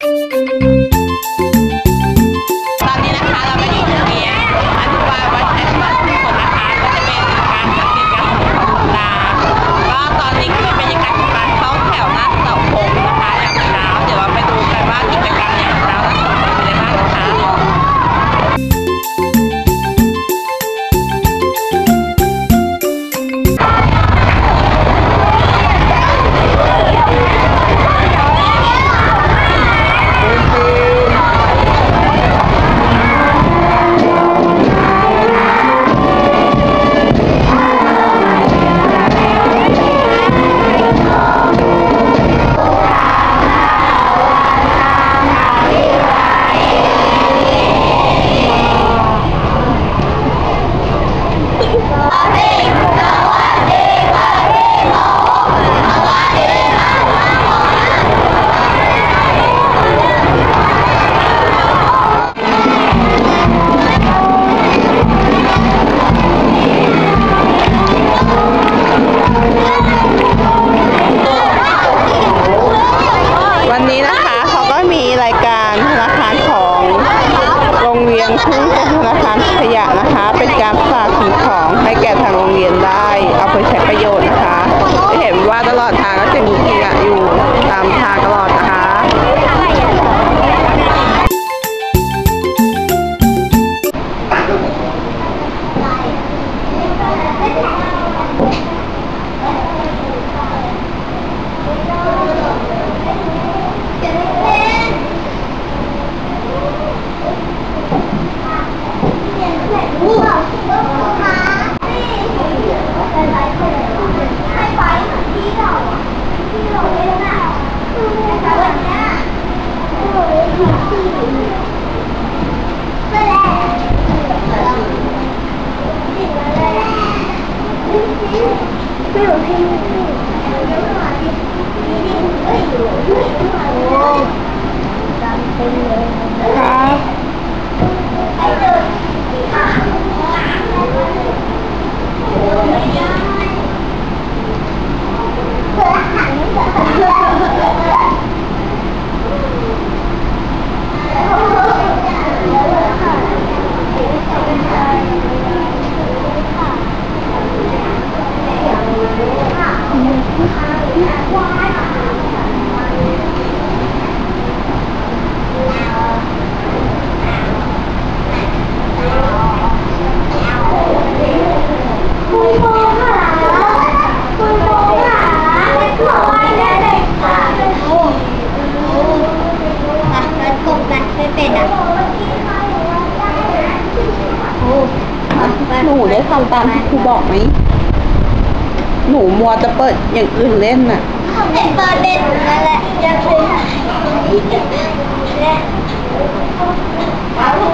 ต ธนาคารขยะนะคะ เป็นการฝากสิ่งของให้แก่ทางโรงเรียนได้ เอาไปใช้ประโยชน์นะคะจะเห็นว่าตลอดทางก็จะมีขยะอยู่ตามทางตลอดนะ คะ ครับ คุณโบค่ะคุณโบค่ะขอได้เลยค่ะโอ้โหอะแล้วกบกันไม่เป็นอะโอ้อะไป หนูได้ทำ ตามที่ครูบอกไหม หนูมัวจะเปิดอย่างอื่นเล่นน่ะเด็กเปิดเล่นนั่นแหละยังคือและเขาลงมาเข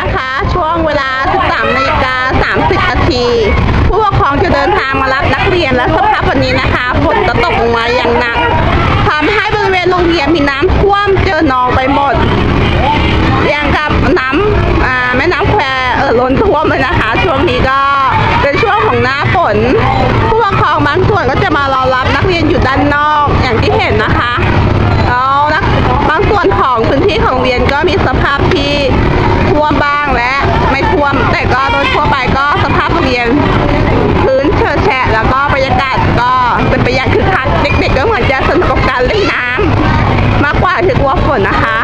นะคะ ช่วงเวลา 13นาฬิกา30นาทีผู้ปกครองจะเดินทางมารับนักเรียนและสภาพวันนี้นะคะฝนก็ตกลงมาอย่างหนักทำให้บริเวณโรงเรียนมีน้ำท่วมเจอนองไปหมด อย่างกับน้ำแม่น้ำแควเออล้นท่วมเลยนะคะ ช่วงนี้ก็เป็นช่วงของหน้าฝน ผู้ปกครองบางส่วนก็จะมารอรับนักเรียนอยู่ด้านนอก ถึกวัวฝนนะคะ